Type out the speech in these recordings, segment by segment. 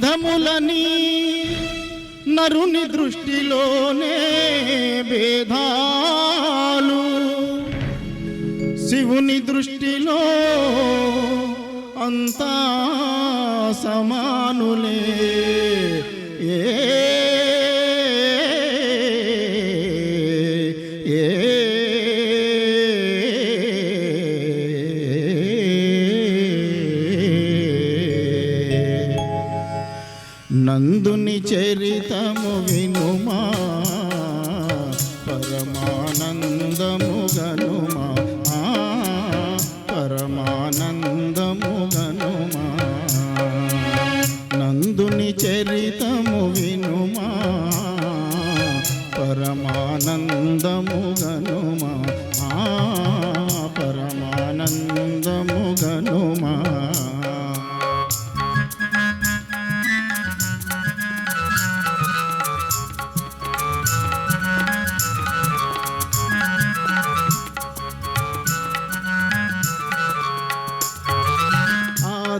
ధములని నరుని దృష్టిలోనే భేదాలు. శివుని దృష్టిలో అంతా సమానులే. ఏ నందుని చరితము వినుమా పరమానందము గనుమా.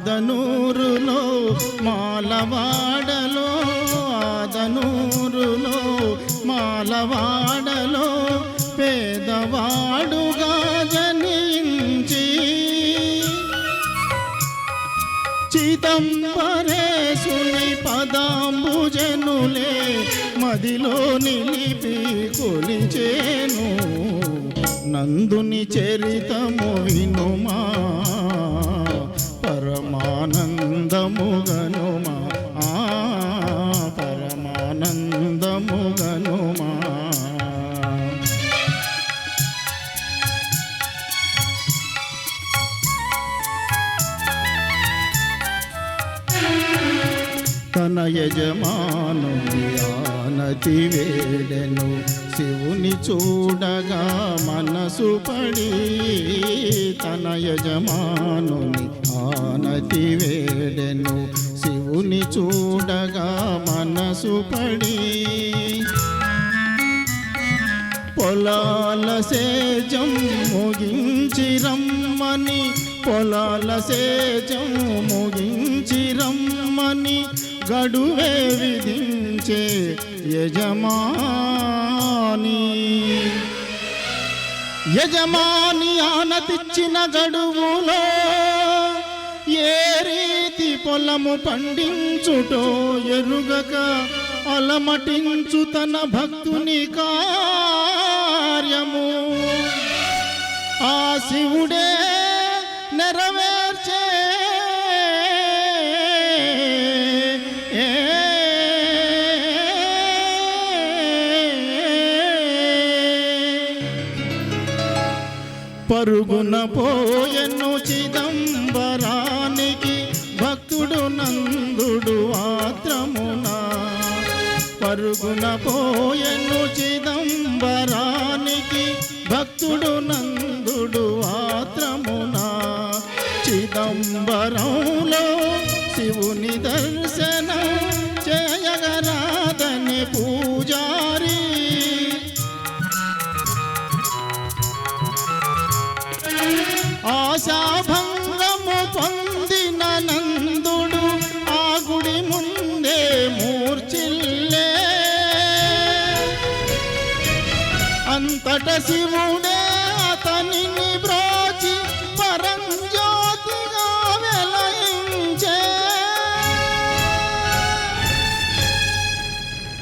ఆదనూరులో మాలవాడలో ఆదనూరులో మాలవాడలో పేదవాడుగా జనించి. చిదంబరేశుని పదాంబుజనులే మదిలో నిలిపి కొలిచేను. నందుని చరితము వినుమా. పరమానందము తన యజమాను ఆనతి వేడెను శివుని చూడగా మనసు పడి తన యజమానుని ఆనతి వేడెను శివుని చూడగా మనసు పడి పొలాల సేజం ముగించి రమ్మని పొలాల సేజం ముగించి రమ్మని గడువే విధించే యజమాని. యజమాని ఆనతిచ్చిన గడువులో ఏ రీతి పొలము పండించుటో ఎరుగక అలమటించు తన భక్తుని కార్యము. ఆ శివుడే నెరవేర్చే. పరుగున పోయను చిదంబరానికి భక్తుడు నందుడు ఆత్రమున. పరుగున పోయను చిదంబరానికి భక్తుడు నందు చిదంబరంలో శివుని దర్శనం చేయగరాధని పూజారి. ఆశాభంగము పొందిన నందుడు ఆ గుడి ముందే మూర్చిల్లే అంతట శివుడే అతనిని బ్రోచి పరంజో